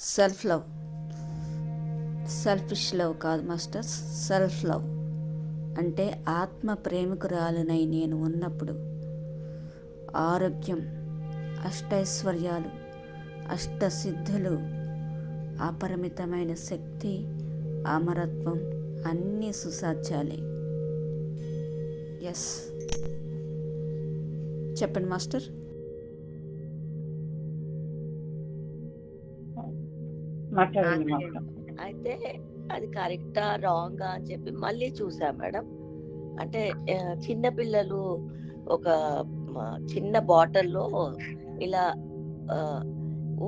Self love selfish love కాదు masters self love అంటే ఆత్మ ప్రేమికురాలునై నేను ఉన్నప్పుడు ఆరోగ్యం అష్టైశ్వర్యాలు అష్టసిద్ధులు అపరిమితమైన శక్తి అమరత్వం అన్నీ సుసాధ్యాలే. ఎస్ చెప్పండి మాస్టర్ అయితే అది కరెక్టా రాంగా అని చెప్పి మళ్ళీ చూసా మేడం. అంటే చిన్న పిల్లలు ఒక చిన్న బాటిల్లో ఇలా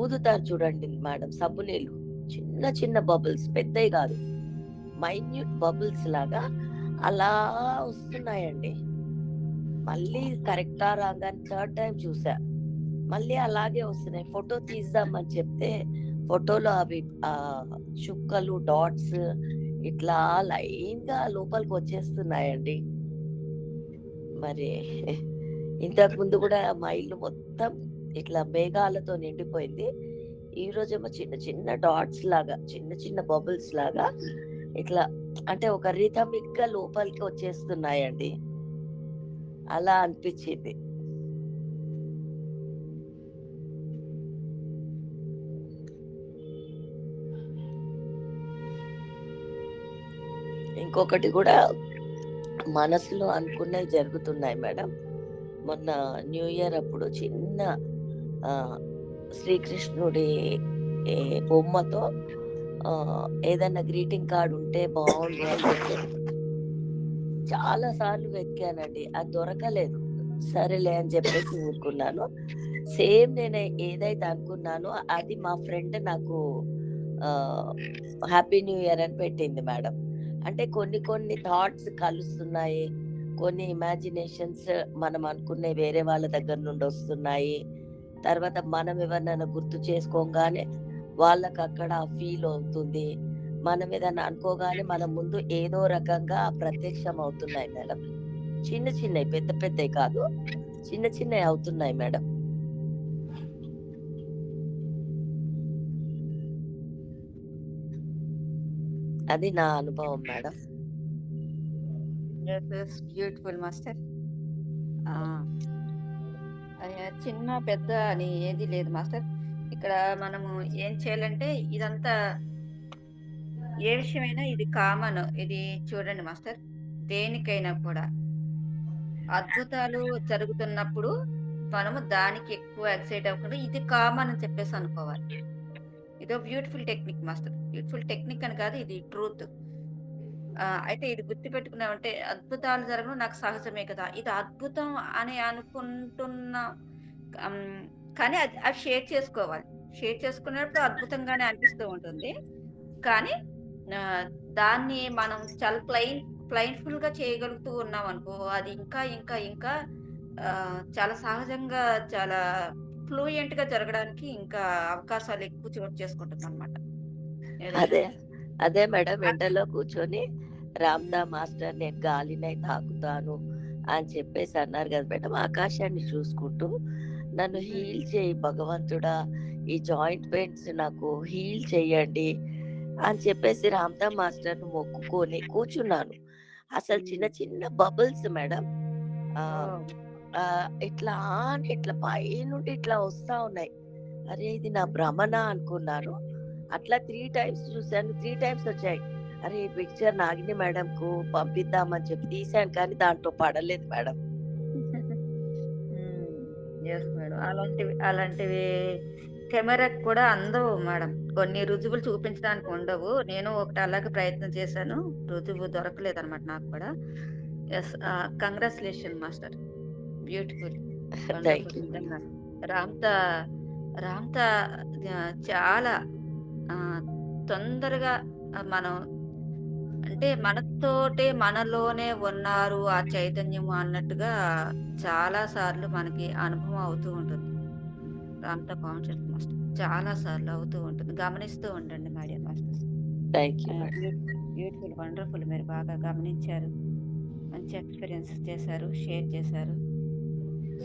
ఊదుతారు చూడండి మేడం సబ్బు నీళ్ళు చిన్న చిన్న బబుల్స్ పెద్దవి కాదు. మైన్యూట్ బబుల్స్ లాగా అలా వస్తున్నాయండి. మళ్ళీ కరెక్టా రాంగా అని థర్డ్ టైం చూసా. మళ్ళీ అలాగే వస్తున్నాయి. ఫోటో తీద్దామని చెప్తే ఫోటోలో అవి చుక్కలు డాట్స్ ఇట్లా లైన్గా లోపలికి వచ్చేస్తున్నాయండి. మరి ఇంతకు ముందు కూడా మా ఇల్లు మొత్తం ఇట్లా మేఘాలతో నిండిపోయింది. ఈ రోజేమో చిన్న చిన్న డాట్స్ లాగా చిన్న చిన్న బబుల్స్ లాగా ఇట్లా అంటే ఒక రిథమిక్గా లోపలికి వచ్చేస్తున్నాయండి. అలా అనిపించింది. ఇంకొకటి కూడా మనసులో అనుకున్నవి జరుగుతున్నాయి మేడం. మొన్న న్యూ ఇయర్ అప్పుడు చిన్న శ్రీకృష్ణుడి బొమ్మతో ఏదైనా గ్రీటింగ్ కార్డు ఉంటే బాగుండు అని చెప్పి చాలా సార్లు వెతికానండి. అది దొరకలేదు. సరేలే అని చెప్పేసి ఊరుకున్నాను. సేమ్ నేను ఏదైతే అనుకున్నానో అది మా ఫ్రెండ్ నాకు హ్యాపీ న్యూ ఇయర్ అని పెట్టింది మేడం. అంటే కొన్ని కొన్ని థాట్స్ కలుస్తున్నాయి. కొన్ని ఇమాజినేషన్స్ మనం అనుకునే వేరే వాళ్ళ దగ్గర నుండి వస్తున్నాయి. తర్వాత మనం ఎవరినైనా గుర్తు చేసుకోగానే వాళ్ళకి అక్కడ ఫీల్ అవుతుంది. మనం ఏదైనా అనుకోగానే మన ముందు ఏదో రకంగా ప్రత్యక్షం అవుతున్నాయి మేడం. చిన్న చిన్నవి పెద్ద పెద్దవి కాదు. చిన్న చిన్నవి అవుతున్నాయి మేడం. అది నా అనుభవం మేడం. బ్యూటిఫుల్ మాస్టర్ చిన్న పెద్ద అని ఏది లేదు మాస్టర్. ఇక్కడ మనము ఏం చేయాలంటే ఇదంతా ఏ విషయమైనా ఇది కామన్ ఇది చూడండి మాస్టర్. దేనికైనా కూడా. అద్భుతాలు జరుగుతున్నప్పుడు మనము దానికి ఎక్కువ ఎక్సైట్ అవ్వకుండా ఇది కామన్ అని చెప్పేసి అనుకోవాలి. ఇదో beautiful technique master beautiful technique అని కాదు ఇది ట్రూత్ అయితే ఇది గుర్తుపెట్టుకున్నామంటే అద్భుతాలు జరగడం నాకు సహజమే కదా. ఇది అద్భుతం అని అనుకుంటున్న కానీ అది అవి షేర్ చేసుకోవాలి. షేర్ చేసుకున్నప్పుడు అద్భుతంగానే అనిపిస్తూ ఉంటుంది. కానీ దాన్ని మనం చాలా ప్లైన్ ప్లైన్ఫుల్గా చేయగలుగుతూ ఉన్నాం అనుకో అది ఇంకా ఇంకా ఇంకా చాలా సహజంగా చాలా ఫ్లూయెంట్గా జరగడానికి ఇంకా అవకాశాలు ఎక్కువ చోటు చేసుకుంటుంది అనమాట అదే అదే మేడం ఎండలో కూర్చొని రామ్దా మాస్టర్ నేను గాలినై తాకుతాను అని చెప్పేసి అన్నారు కదా మేడం. ఆకాశాన్ని చూసుకుంటూ నన్ను హీల్ చేయి భగవంతుడా ఈ జాయింట్ పెయిన్స్ నాకు హీల్ చేయండి అని చెప్పేసి రామ్దా మాస్టర్ మొక్కుకొని కూర్చున్నాను. అసలు చిన్న చిన్న బబుల్స్ మేడం. ఇట్లా అని ఇట్లా పైనుండి ఇట్లా వస్తా ఉన్నాయి. అరే ఇది నా భ్రమణ అనుకున్నారు. అట్లా త్రీ టైమ్స్ చూశాను. త్రీ టైమ్స్ వచ్చాయి. అరే ఈ పిక్చర్ నాగిని మేడం కు పంపిద్దామని చెప్పి తీసాను కానీ దాంట్లో పడలేదు మేడం. Yes madam. అలాంటివి అలాంటివి కెమెరాకి కూడా అందవు మేడం. కొన్ని రుజువులు చూపించడానికి ఉండవు. నేను ఒకటి అలాగే ప్రయత్నం చేశాను. రుజువు దొరకలేదు అనమాట నాకు కూడా. ఎస్ కంగ్రాచులేషన్ మాస్టర్ బ్యూటిఫుల్ రామ్తా రామ్తా చాలా తొందరగా మనం అంటే మనతోటే మనలోనే ఉన్నారు ఆ చైతన్యము అన్నట్టుగా చాలా సార్లు మనకి అనుభవం అవుతూ ఉంటుంది. రామ్తా కాన్షియస్ మాస్టర్ చాలా సార్లు అవుతూ ఉంటుంది. గమనిస్తూ ఉండండి madam masters. Madam beautiful wonderful మీరు బాగా గమనించారు. మంచి ఎక్స్పీరియన్స్ చేశారు షేర్ చేశారు.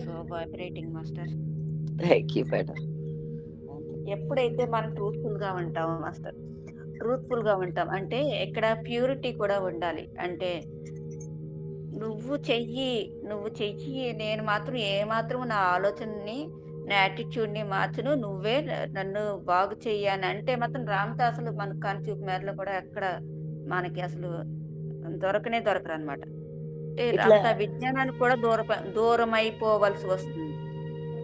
So vibrating master thank you madam ఎప్పుడైతే మనం ట్రూత్ఫుల్‌గా ఉంటామో మాస్టర్, ట్రూత్ఫుల్‌గా ఉంటాం. అంటే ఇక్కడ ప్యూరిటీ కూడా ఉండాలి. అంటే నువ్వు చెయ్యి, నువ్వు చెయ్యి. నేను మాత్రం ఏమాత్రం నా ఆలోచనని, నా యాటిట్యూడ్‌ని మార్చను. నువ్వే నన్ను బాగు చెయ్యి అని అంటే మాత్రం రామ్‌తో అసలు మన కనుచూపు మేరలో కూడా ఎక్కడ మనకి అసలు దొరకనే దొరకరనమాట. అంటే అంత విజ్ఞానానికి కూడా దూరప దూరమైపోవలసి వస్తుంది.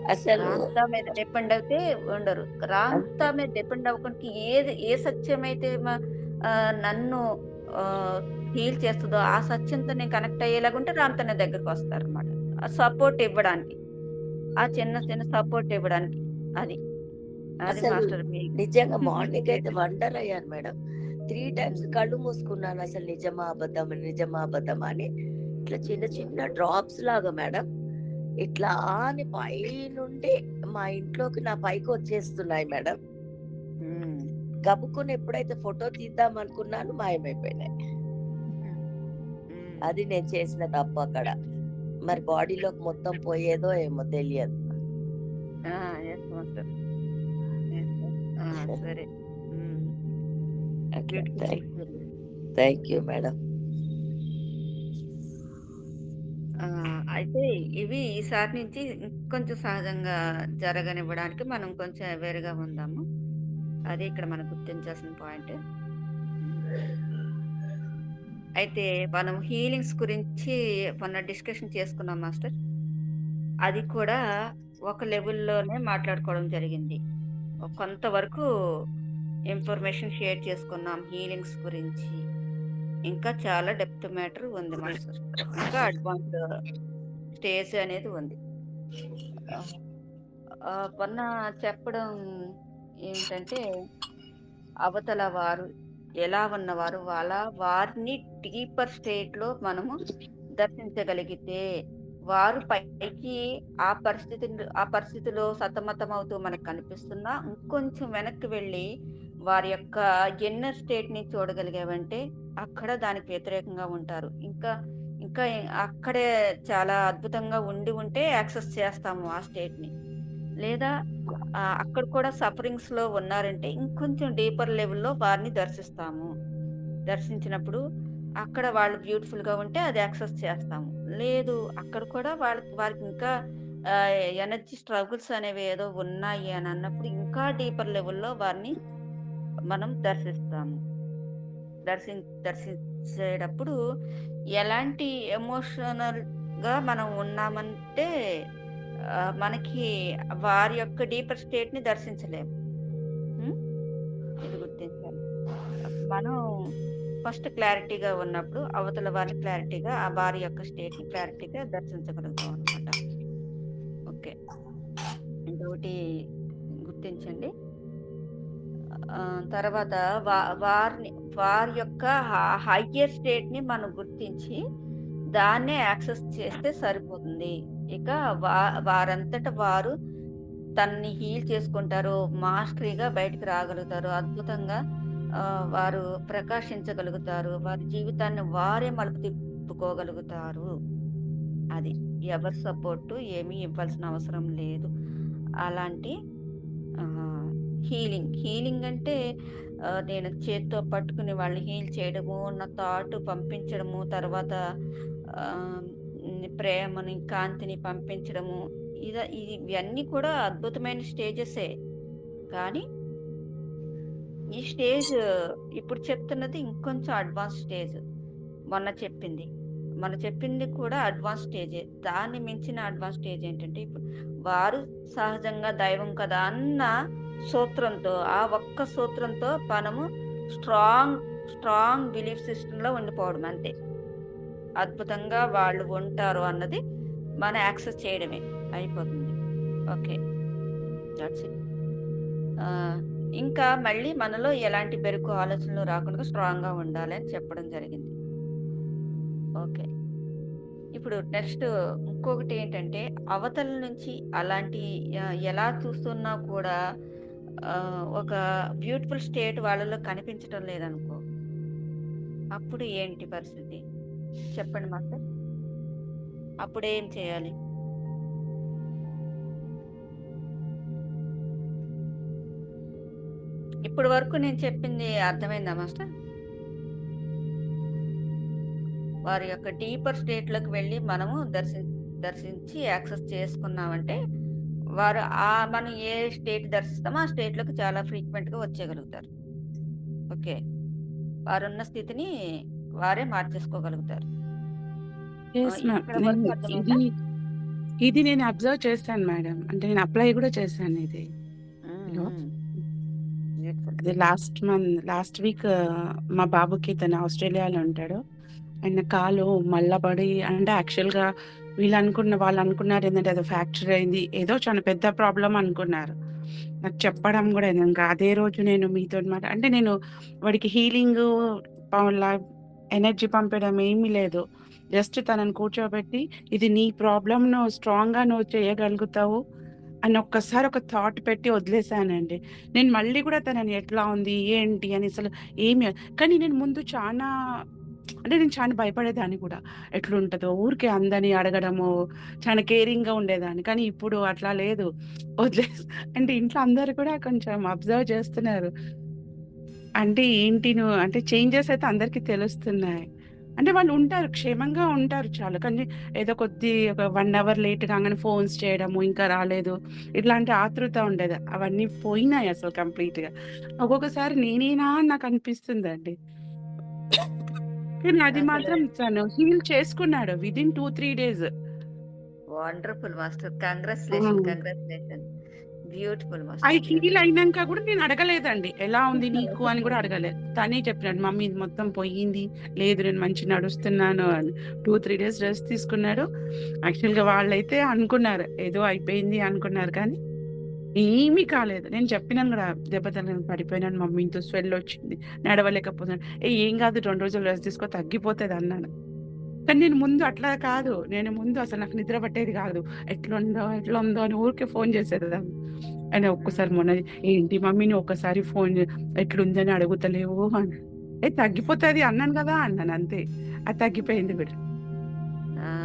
అసలు రాంతా మీద డిపెండ్ అయితే ఉండరు. రాంతా అంతే. మీద డిపెండ్ అవ్వకుండా ఏది ఏ మ ఆహ్, నన్ను హీల్ చేస్తదో ఆ సత్యంతో నేను కనెక్ట్ అయ్యేలాగా ఉంటే రామ్‌తో నా దగ్గరకొస్తారనమాట. ఆ సపోర్ట్ ఇవ్వడానికి. ఆ చిన్న చిన్న సపోర్ట్ ఇవ్వడానికి. అది. అది మాస్టర్ నిజంగా మార్నింగ్ అయితే వండర్ అయ్యాను మేడం. 3 టైమ్స్. కళ్ళు మూసుకున్నాను. అసలు నిజమా? అబద్ధమా? నిజమా? అబద్ధమా? అని ఇట్లా చిన్న చిన్న డ్రాప్స్ లాగా మేడం. ఇట్లా అని పైనుండి మా ఇంట్లోకి నా పైకొచ్చేస్తున్నాయి మేడం. హ్మ్. గబుక్కున ఎప్పుడైతే ఫోటో తీద్దాం అనుకున్నాను మాయమైపోయినాయి. అది నేను చేసిన తప్పు అక్కడ. మరి బాడీలోకి మొత్తం పోయేదో ఏమో తెలియదు. ఆ! Yes master. అయితే ఇవి ఈసారి నుంచి ఇంకొంచెం సహజంగా జరగనివ్వడానికి మనం కొంచెం అవేర్‌గా ఉందాము. అది ఇక్కడ మనం గుర్తించాల్సిన పాయింట్. అయితే మనం హీలింగ్స్ గురించి మొన్న డిస్కషన్ చేసుకున్నాం మాస్టర్. అది కూడా ఒక లెవెల్‌లోనే మాట్లాడుకోవడం జరిగింది. కొంతవరకు ఇన్ఫర్మేషన్ షేర్ చేసుకున్నాం హీలింగ్స్ గురించి. ఇంకా చాలా డెప్త్ మ్యాటర్ ఉంది మాస్టర్. ఇంకా అడ్వాన్స్ స్టేజ్ అనేది ఉంది. మొన్న చెప్పడం ఏంటంటే అవతల వారు ఎలా ఉన్నవారు వాళ్ళ వారిని డీపర్ స్టేట్‌లో మనము దర్శించగలిగితే, వారు పైకి ఆ పరిస్థితి ఆ పరిస్థితిలో సతమతమవుతూ మనకు కనిపిస్తున్నా, ఇంకొంచెం వెనక్కి వెళ్ళి వారి యొక్క ఇన్నర్ స్టేట్‌ని చూడగలిగామంటే, అక్కడ దానికి వ్యతిరేకంగా ఉంటారు. ఇంకా ఇంకా అక్కడే చాలా అద్భుతంగా ఉండి ఉంటే యాక్సెస్ చేస్తాము ఆ స్టేట్‌ని. లేదా అక్కడ కూడా సఫరింగ్స్‌లో ఉన్నారంటే ఇంకొంచెం డీపర్ లెవెల్‌లో వారిని దర్శిస్తాము. దర్శించినప్పుడు అక్కడ వాళ్ళు బ్యూటిఫుల్‌గా ఉంటే అది యాక్సెస్ చేస్తాము. లేదు అక్కడ కూడా వాళ్ళకి వారికి ఇంకా ఎనర్జీ స్ట్రగుల్స్ అనేవి ఏదో ఉన్నాయి అని అన్నప్పుడు ఇంకా డీపర్ లెవెల్‌లో వారిని మనం దర్శిస్తాము. దర్శిం దర్శించేటప్పుడు ఎలాంటి ఎమోషనల్‌గా మనం ఉన్నామంటే మనకి వారి యొక్క డీపర్ స్టేట్‌ని దర్శించలేము. ఇది గుర్తించాలి. మనం ఫస్ట్ క్లారిటీగా ఉన్నప్పుడు అవతల వారిని క్లారిటీగా ఆ వారి యొక్క స్టేట్‌ని క్లారిటీగా దర్శించగలుగుతాం అనమాట ఓకే. ఇంకొకటి గుర్తించండి. తర్వాత వా వారిని వారి యొక్క హ హయ్యర్ స్టేట్‌ని మనం గుర్తించి దాన్నే యాక్సెస్ చేస్తే సరిపోతుంది. ఇక వా వారంతట వారు తనని హీల్ చేసుకుంటారు. మాస్టరీగా బయటికి రాగలుగుతారు. అద్భుతంగా వారు ప్రకాశించగలుగుతారు. వారి జీవితాన్ని వారే మలుపు తిప్పుకోగలుగుతారు. అది. ఎవరి సపోర్టు ఏమీ ఇవ్వాల్సిన అవసరం లేదు. అలాంటి హీలింగ్. హీలింగ్ అంటే నేను చేత్తో పట్టుకుని వాళ్ళని హీల్ చేయడము, నా థాట్ పంపించడము, తర్వాత ప్రేమని, కాంతిని పంపించడము. ఇద ఇవన్నీ కూడా అద్భుతమైన స్టేజెసే. కానీ ఈ స్టేజ్ ఇప్పుడు చెప్తున్నది ఇంకొంచెం అడ్వాన్స్ స్టేజ్. మొన్న చెప్పింది. మన చెప్పింది కూడా అడ్వాన్స్ స్టేజే. దాన్ని మించిన అడ్వాన్స్ స్టేజ్ ఏంటంటే ఇప్పుడు వారు సహజంగా దైవం కదా అన్న సూత్రంతో, ఆ ఒక్క సూత్రంతో మనము స్ట్రాంగ్, స్ట్రాంగ్ బిలీఫ్ సిస్టంలో ఉండిపోవడం అంతే. అద్భుతంగా వాళ్ళు ఉంటారు అన్నది మనం యాక్సెస్ చేయడమే అయిపోతుంది. ఓకే. That's it. ఇంకా మళ్ళీ మనలో ఎలాంటి బెరుకు ఆలోచనలు రాకుండా స్ట్రాంగ్‌గా ఉండాలి అని చెప్పడం జరిగింది. ఓకే. ఇప్పుడు నెక్స్ట్ ఇంకొకటి ఏంటంటే అవతల నుంచి అలాంటి ఎలా చూస్తున్నా కూడా ఒక బ్యూటిఫుల్ స్టేట్ వాళ్ళలో కనిపించటం లేదనుకో. అప్పుడు ఏంటి పరిస్థితి? చెప్పండి మాస్టర్. ఏం చేయాలి? ఇప్పటి వరకు నేను చెప్పింది అర్థమైందా మాస్టర్? వారి యొక్క డీపర్ స్టేట్‌లోకి వెళ్ళి మనము దర్శిం దర్శించి యాక్సెస్ చేసుకున్నామంటే, వారు ఆహ్, మనం ఏ స్టేట్ దర్శిస్తామో ఆ స్టేట్‌లోకి చాలా ఫ్రీక్వెంట్‌గా వచ్చేయగలుగుతారు. ఓకే. వారున్న స్థితిని వారే మార్చేసుకోగలుగుతారు. ఆ! ఇది, నేను అబ్జర్వ్ చేశాను మేడం. అంటే నేను అప్లై కూడా చేశాను ఇది. అదే లాస్ట్ మంత్ లాస్ట్ వీక్ మా బాబుకి తను ఆస్ట్రేలియాలో ఉంటాడు. ఆయన కాలు మళ్ళా పడి అంటే యాక్చువల్‌గా వీళ్ళు అనుకున్న వాళ్ళు అనుకున్నారు ఏంటంటే అది ఫ్రాక్చర్ అయింది. ఏదో చాలా పెద్ద ప్రాబ్లం అనుకున్నారు. నాకు చెప్పడం కూడా ఇంకా అదే రోజు నేను మీతో మాట అంటే నేను వాడికి హీలింగు ఎనర్జీ పంపడం ఏమీ లేదు. జస్ట్ తనని కూర్చోబెట్టి ఇది నీ ప్రాబ్లంను నువ్వు స్ట్రాంగ్‌గా నువ్వు చేయగలుగుతావు అని ఒక్కసారి ఒక థాట్ పెట్టి వదిలేసానండి. నేను మళ్ళీ కూడా తనని ఎట్లా ఉంది? ఏంటి? అని అసలు ఏమి కానీ నేను ముందు చాలా అంటే నేను చాలా భయపడేదాన్ని కూడా. ఎట్లుంటుందో ఊరికే అందరిని అడగడము, చాలా కేరింగ్‌గా ఉండేదాన్ని. కానీ ఇప్పుడు అట్లా లేదు. వదిలే అంటే ఇంట్లో అందరు కూడా కొంచెం అబ్జర్వ్ చేస్తున్నారు. అంటే ఏంటి నువ్వు అంటే చేంజెస్ అయితే అందరికీ తెలుస్తున్నాయి. అంటే వాళ్ళు ఉంటారు. క్షేమంగా ఉంటారు చాలు. కానీ ఏదో కొద్ది ఒక వన్ అవర్ లేట్ కాగానే ఫోన్స్ చేయడము, ఇంకా రాలేదు. ఇట్లాంటి ఆతృత ఉండేది. అవన్నీ పోయినాయి అసలు కంప్లీట్‌గా. ఒక్కొక్కసారి నేనేనా నాకు నాకు అనిపిస్తుందండి. కానీ అది అసలు మాత్రం తను హీల్ చేసుకున్నాడు. Within 2, 3 days. Wonderful master. Congratulation. Hmm. Congratulation. Beautiful అది మాస్టర్. Heal beautiful. అయినంక కూడా నేను అడగలేదండి. ఎలా ఉంది నీకు అని కూడా అడగలేదు. తనే చెప్పినాడు. మమ్మీ ఇది మొత్తం పోయింది. లేదు నేను మంచిగా నడుస్తున్నాను అని. 2, 3 డేస్ రెస్ట్ తీసుకున్నాడు. యాక్చువల్‌గా వాళ్ళైతే అనుకున్నారు. ఏదో అయిపోయింది అనుకున్నారు కానీ ఏమీ కాలేదు. నేను చెప్పినాను కూడా దెబ్బ తగిలింది పడిపోయినాను మమ్మీ ఇంత స్వెల్ వచ్చింది. నడవలేకపోతున్నాను. ఏ ఏం కాదు 2 రోజులు రెస్ట్ తీసుకో తగ్గిపోతది అన్నాను. కానీ నేను ముందు అట్లా కాదు. నేను ముందు అసలు నాకు నిద్ర పట్టేది కాదు. ఎట్లుందో, ఎట్లుందో అని ఊరికే ఫోన్ చేసేదాన్ని. ఆయన ఒక్కసారి మొన్న ఏంటి మమ్మీ నువ్వు ఒక్కసారి ఫోన్ ఎట్లుందని అడుగుతలేవు అని. ఏ తగ్గిపోతది అన్నాను కదా! అన్నాను అంతే. అది తగ్గిపోయింది కూడా.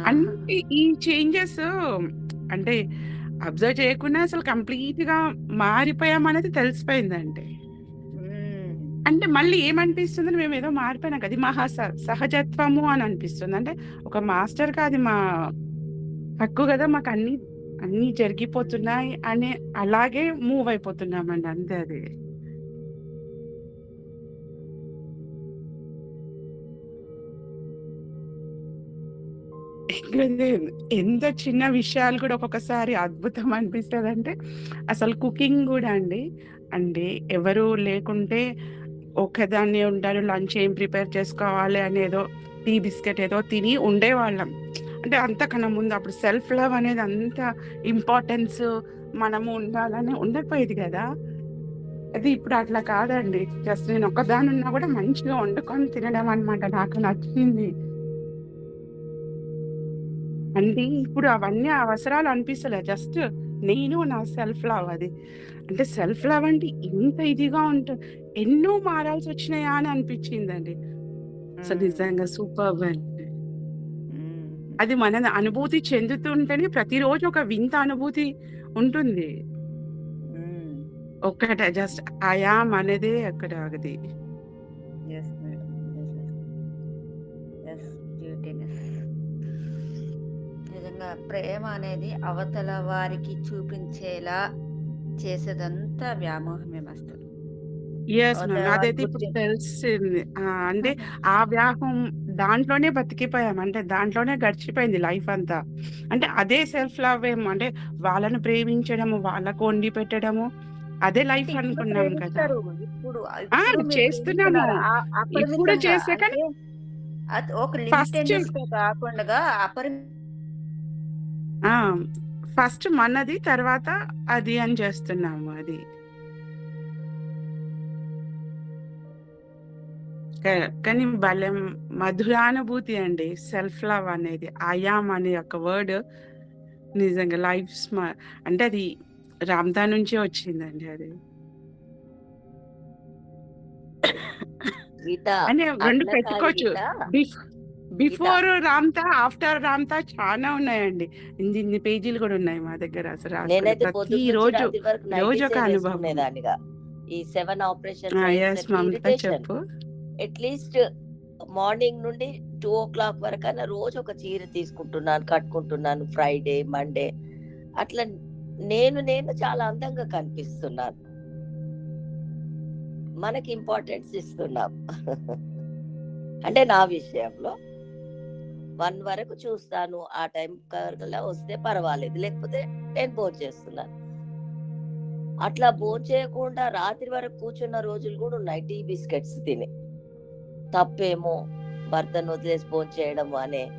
అంటే ఈ చేంజెస్ అంటే అబ్జర్వ్ చేయకుండా అసలు కంప్లీట్‌గా మారిపోయామనేది తెలిసిపోయిందండి. హ్మ్. అంటే మళ్ళీ ఏమనిపిస్తుందని మేమేదో మారిపోయినాం కదా! ఇది మా స సహజత్వము అని అనిపిస్తుంది. అంటే ఒక మాస్టర్‌గా అది మా హక్కు కదా! మాకన్నీ అన్నీ జరిగిపోతున్నాయి అని అలాగే మూవ్ అయిపోతున్నామండి అంతే అది. ఎంత చిన్న విషయాలు కూడా ఒక్కొక్కసారి అద్భుతం అనిపిస్తుంది అంటే అసలు కుకింగ్ కూడా అండి. అంటే ఎవరు లేకుంటే ఒక్కదాన్నే ఉంటారు లంచ్ ఏం ప్రిపేర్ చేసుకోవాలి అని ఏదో టీ బిస్కెట్ ఏదో తిని ఉండేవాళ్ళం. అంటే అంతకన్నా ముందు అప్పుడు సెల్ఫ్ లవ్ అనేది అంత ఇంపార్టెన్స్ మనము ఉండాలని ఉండకపోయేది కదా అది ఇప్పుడు అట్లా కాదండి. జస్ట్ నేను ఒకదాని ఉన్నా కూడా మంచిగా వండుకొని తినడం అనమాట నాకు నచ్చింది. అంటే ఇప్పుడు అవన్నీ అవసరాలు అనిపిస్తలే. జస్ట్ నేను నా సెల్ఫ్ లవ్ అది. అంటే సెల్ఫ్ లవ్ అంటే ఇంత ఇదిగా ఉంట ఎన్నో మారాల్సొచ్చినాయా అని అనిపించిందండి. అసలు. నిజంగా సూపర్బ్ అండి. అది మన అనుభూతి చెందుతుంటేనే ప్రతిరోజు ఒక వింత అనుభూతి ఉంటుంది. ఒక్కటే జస్ట్ ఐ యామ్ అనేదే అక్కడ అది. ప్రేమ అనేది అవతల వారికి చూపించేలా చేసేదంతా వ్యామోహమే మాస్టర్. మ్యామ్. అదైతే ఇప్పుడు తెలిసింది. అంటే ఆ వ్యాహం దాంట్లోనే బతికిపోయాం. అంటే దాంట్లోనే గడిచిపోయింది లైఫ్ అంతా. అంటే అదే సెల్ఫ్ లవ్ ఏమో అంటే వాళ్ళని ప్రేమించడము, వాళ్ళకు వండి పెట్టడము అదే లైఫ్ అనుకున్నాం కదా! ఇప్పుడు చేస్తున్నాము. ఇప్పుడు అపరిమితంగా చేసే కానీ ఫస్ట్ మనది తర్వాత అది అని చేస్తున్నాము అది. కానీ భలే మధురానుభూతి అండి. సెల్ఫ్ లవ్ అనేది. ఐ యామ్ అనే ఒక వర్డ్ నిజంగా లైఫ్ స్మ అంటే అది రామ్‌దా నుంచే వచ్చిందండి అది. అంటే 2 అట్లా కాదు పెట్టుకోవచ్చు. బిఫోర్ రామ్‌తా, ఆఫ్టర్ రామ్‌తా చానా ఉన్నాయండి. ఇన్ని ఇన్ని పేజీలు కూడా ఉన్నాయి మా దగ్గర అసలు వరకు రోజు ఒక అనుభవం. ఈ సెవెన్ ఆపరేషన్ మమత చెప్పు. అట్లీస్ట్ మార్నింగ్ నుండి టూ ఓ క్లాక్ వరకైనా రోజు ఒక చీర తీసుకుంటున్నాను కట్టుకుంటున్నాను ఫ్రైడే మండే అట్లా నేను నేను చాలా అందంగా కనిపిస్తున్నాను. మనకి ఇంపార్టెన్స్ ఇస్తున్నాం. అంటే నా విషయంలో. వన్ వరకు చూస్తాను. ఆ టైం కల్లా వస్తే పర్వాలేదు. లేకపోతే నేను భోజనం చేస్తున్నాను. అట్లా భోజనం చేయకుండా రాత్రి వరకు కూర్చున్న రోజులు కూడా ఉన్నాయి. టీ బిస్కెట్స్ తిని. తప్పేమో భర్తను వదిలేసి భోజనం చేయడం అనే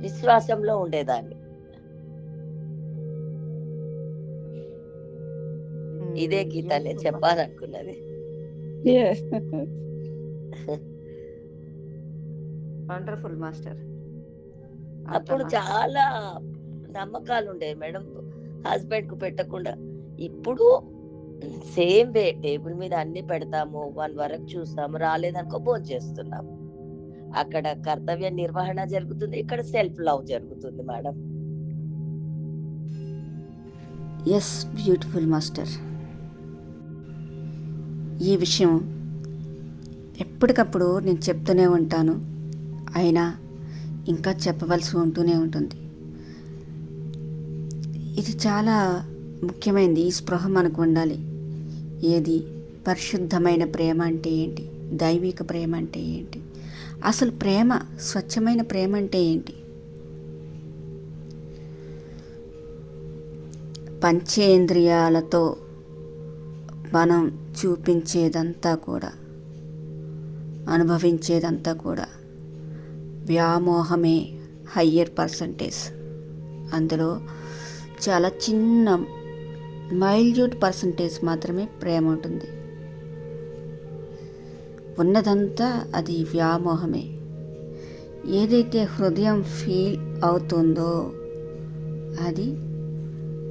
విశ్వాసంలో ఉండేదాన్ని. ఇదే గీత నేను చెప్పాలనుకున్నది. వండర్ఫుల్ మాస్టర్ అప్పుడు చాలా నమ్మకాలు ఉండేవి మేడం. హస్బెండ్కు పెట్టకుండా. ఇప్పుడు సేమ్ వే టేబుల్ మీద అన్ని పెడతాము. వన్ వరకు చూస్తాము. రాలేదనుకో భోజనం చేస్తున్నాం. అక్కడ కర్తవ్య నిర్వహణ జరుగుతుంది. ఇక్కడ సెల్ఫ్ లవ్ జరుగుతుంది మేడం. ఎస్ బ్యూటిఫుల్ మాస్టర్ ఈ విషయం ఎప్పటికప్పుడు నేను చెప్తూనే ఉంటాను. అయినా ఇంకా చెప్పవలసి ఉంటూనే ఉంటుంది. ఇది చాలా ముఖ్యమైనది ఈ స్పృహ మనకు ఉండాలి. ఏది? పరిశుద్ధమైన ప్రేమ అంటే ఏంటి? దైవిక ప్రేమ అంటే ఏంటి? అసలు ప్రేమ స్వచ్ఛమైన ప్రేమ అంటే ఏంటి? పంచేంద్రియాలతో మనం చూపించేదంతా కూడా అనుభవించేదంతా కూడా వ్యామోహమే హయ్యర్ పర్సంటేజ్ అందులో చాలా చిన్న మైల్యూట్ పర్సంటేజ్ మాత్రమే ప్రేమ ఉంటుంది. ఉన్నదంతా అది వ్యామోహమే. ఏదైతే హృదయం ఫీల్ అవుతుందో అది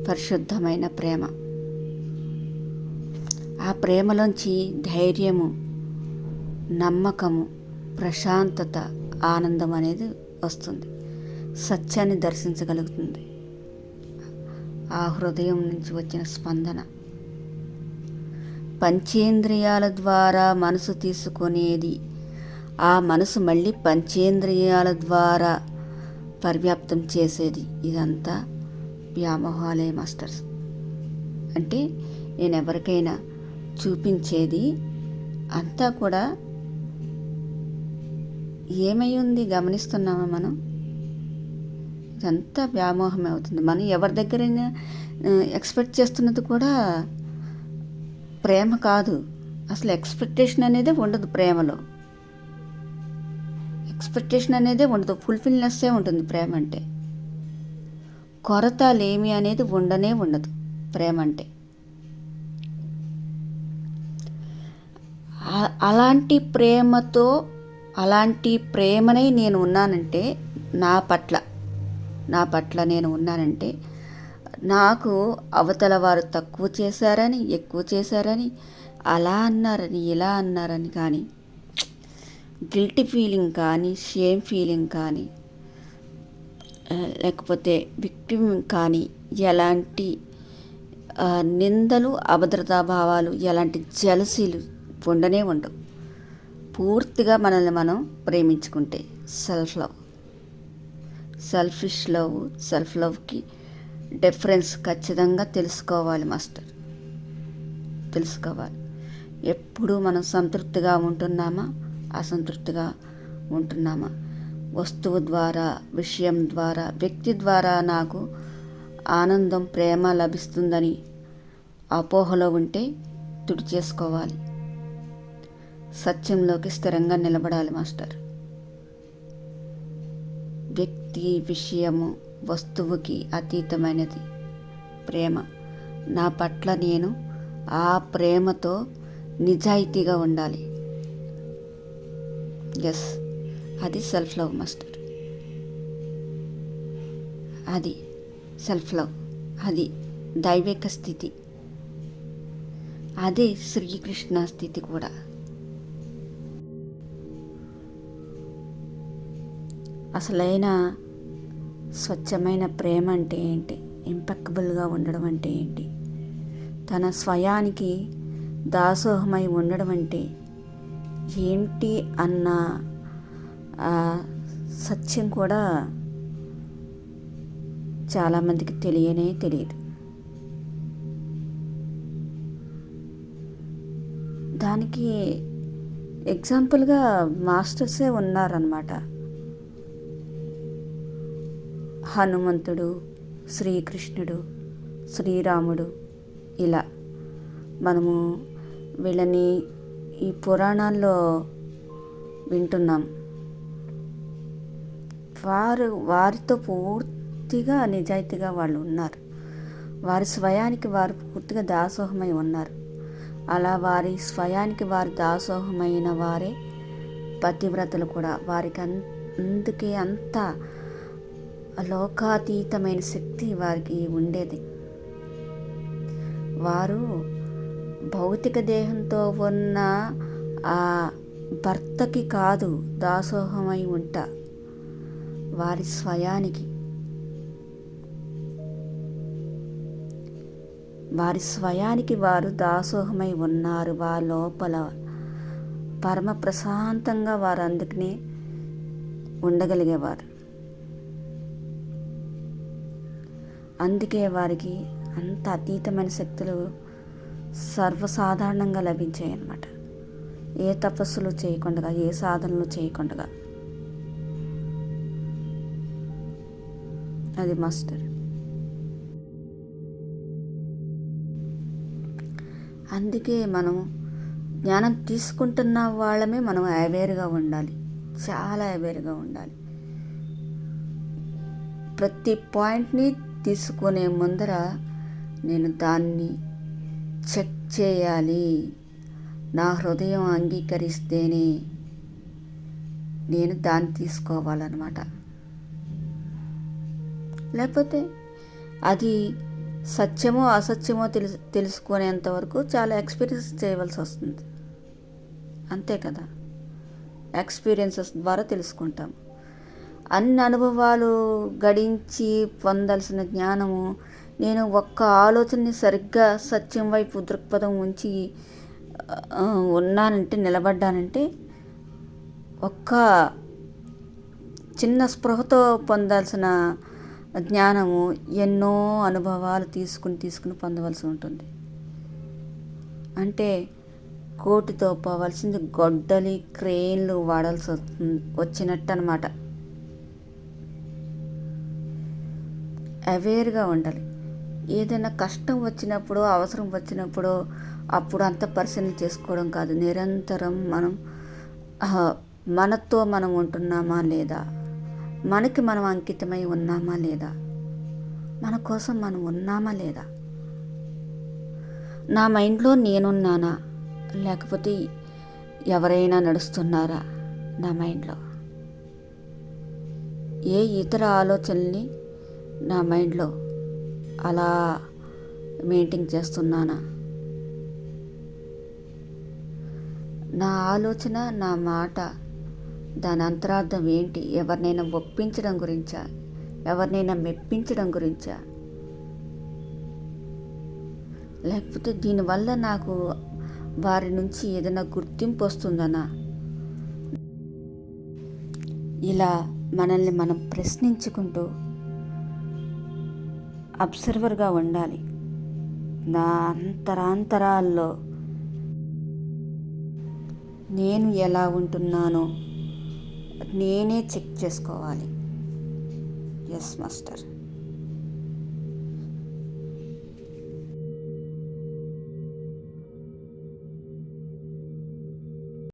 పరిశుద్ధమైన ప్రేమ. ఆ ప్రేమలోంచి ధైర్యము నమ్మకము ప్రశాంతత ఆనందం అనేది వస్తుంది. సత్యాన్ని దర్శించగలుగుతుంది. ఆ హృదయం నుంచి వచ్చిన స్పందన. పంచేంద్రియాల ద్వారా మనసు తీసుకునేది. ఆ మనసు మళ్ళీ పంచేంద్రియాల ద్వారా పర్యాప్తం చేసేది. ఇదంతా వ్యామోహాలే మాస్టర్స్. అంటే నేను ఎవరికైనా చూపించేది అంతా కూడా ఏమై ఉంది గమనిస్తున్నామా మనం? ఇదంతా వ్యామోహమే అవుతుంది. మనం ఎవరి దగ్గరైనా ఎక్స్పెక్ట్ చేస్తున్నది కూడా ప్రేమ కాదు. అసలు ఎక్స్పెక్టేషన్ అనేది ఉండదు ప్రేమలో. ఎక్స్పెక్టేషన్ అనేది ఉండదు. ఫుల్ఫిల్నెస్సే ఉంటుంది ప్రేమ అంటే. కొరత లేమి అనేది ఉండనే ఉండదు ప్రేమ అంటే. అలాంటి ప్రేమతో అలాంటి ప్రేమనే నేను ఉన్నానంటే నా పట్ల నా పట్ల నేను ఉన్నానంటే నాకు అవతల వారు తక్కువ చేశారని ఎక్కువ చేశారని అలా అన్నారని ఇలా అన్నారని కానీ గిల్టీ ఫీలింగ్ కానీ షేమ్ ఫీలింగ్ కానీ లేకపోతే విక్టిమ్ కానీ ఎలాంటి నిందలు అభద్రతా భావాలు ఎలాంటి జలసీలు ఉండనే ఉండవు. పూర్తిగా మనల్ని మనం ప్రేమించుకుంటే self love selfish love self లవ్కి డిఫరెన్స్ ఖచ్చితంగా తెలుసుకోవాలి మాస్టర్ తెలుసుకోవాలి. ఎప్పుడు మనం సంతృప్తిగా ఉంటున్నామా? అసంతృప్తిగా ఉంటున్నామా? వస్తువు ద్వారా విషయం ద్వారా వ్యక్తి ద్వారా నాకు ఆనందం ప్రేమ లభిస్తుందని అపోహలో ఉంటే తుడి చేసుకోవాలి సత్యంలోకి స్థిరంగా నిలబడాలి మాస్టర్. వ్యక్తి విషయము వస్తువుకి అతీతమైనది. ప్రేమ. నా పట్ల నేను ఆ ప్రేమతో నిజాయితీగా ఉండాలి. ఎస్ అది సెల్ఫ్ లవ్ మాస్టర్. అది సెల్ఫ్ లవ్ అది దైవిక స్థితి. అదే శ్రీకృష్ణ స్థితి కూడా. అసలైన స్వచ్ఛమైన ప్రేమ అంటే ఏంటి? ఇంపెక్కబుల్గా ఉండడం అంటే ఏంటి? తన స్వయానికి దాసోహమై ఉండడం అంటే ఏంటి అన్న సత్యం కూడా చాలామందికి తెలియనే తెలియదు. దానికి ఎగ్జాంపుల్గా మాస్టర్సే ఉన్నారన్నమాట. హనుమంతుడు శ్రీకృష్ణుడు శ్రీరాముడు ఇలా మనము వీళ్ళని ఈ పురాణాల్లో వింటున్నాం. వారు వారితో పూర్తిగా నిజాయితీగా వాళ్ళు ఉన్నారు. వారి స్వయానికి వారు పూర్తిగా దాసోహమై ఉన్నారు. అలా వారి స్వయానికి వారు దాసోహమైన వారే పతివ్రతలు కూడా. వారికి అందుకే అంత లోకాతీతమైన శక్తి వారికి ఉండేది. వారు భౌతిక దేహంతో ఉన్న ఆ భర్తకి కాదు దాసోహమై ఉంట వారి స్వయానికి. వారి స్వయానికి వారు దాసోహమై ఉన్నారు. వారి లోపల పరమ ప్రశాంతంగా వారు అందుకనే ఉండగలిగేవారు. అందుకే వారికి అంత అతీతమైన శక్తులు సర్వసాధారణంగా లభించాయి అన్నమాట. ఏ తపస్సులు చేయకుండా ఏ సాధనలు చేయకుండా. అది మాస్టర్ అందుకే మనం జ్ఞానం తీసుకుంటున్న వాళ్ళమే మనం అవేర్గా ఉండాలి. చాలా అవేర్గా ఉండాలి. ప్రతి పాయింట్ని తీసుకునే ముందర నేను దాన్ని చెక్ చేయాలి. నా హృదయం అంగీకరిస్తేనే నేను దాన్ని తీసుకోవాలన్నమాట. లేకపోతే అది సత్యమో అసత్యమో తెలుసు తెలుసుకునేంత వరకు చాలా ఎక్స్పీరియన్స్ చేయవలసి వస్తుంది. అంతే కదా? ఎక్స్పీరియన్సెస్ ద్వారా తెలుసుకుంటాము అన్ని అనుభవాలు గడించి పొందాల్సిన జ్ఞానము నేను ఒక్క ఆలోచనని సరిగ్గా సత్యం వైపు దృక్పథం ఉంచి ఉన్నానంటే నిలబడ్డానంటే ఒక్క చిన్న స్పృహతో పొందాల్సిన జ్ఞానము ఎన్నో అనుభవాలు తీసుకుని తీసుకుని పొందవలసి ఉంటుంది. అంటే కోటితో పోవాల్సింది గొడ్డలి క్రెయిన్లు వాడాల్సి వచ్చినట్టు అనమాట అవేర్గా ఉండాలి. ఏదైనా కష్టం వచ్చినప్పుడు అవసరం వచ్చినప్పుడు అప్పుడు అంత పరిశీలన చేసుకోవడం కాదు. నిరంతరం మనం మనతో మనం ఉంటున్నామా లేదా? మనకి మనం అంకితమై ఉన్నామా లేదా? మన కోసం మనం ఉన్నామా లేదా? నా మైండ్లో నేనున్నానా? లేకపోతే ఎవరైనా నడుస్తున్నారా నా మైండ్లో? ఏ ఇతర ఆలోచనల్ని నా మైండ్లో అలా మెయింటైన్ చేస్తున్నానా? నా ఆలోచన నా మాట దాని అంతరార్థం ఏంటి? ఎవరినైనా ఒప్పించడం గురించా? ఎవరినైనా మెప్పించడం గురించా? లేకపోతే దీనివల్ల నాకు వారి నుంచి ఏదైనా గుర్తింపు వస్తుందనా? ఇలా మనల్ని మనం ప్రశ్నించుకుంటూ అబ్జర్వర్గా ఉండాలి. నా అంతరాంతరాల్లో నేను ఎలా ఉంటున్నానో నేనే చెక్ చేసుకోవాలి. Yes master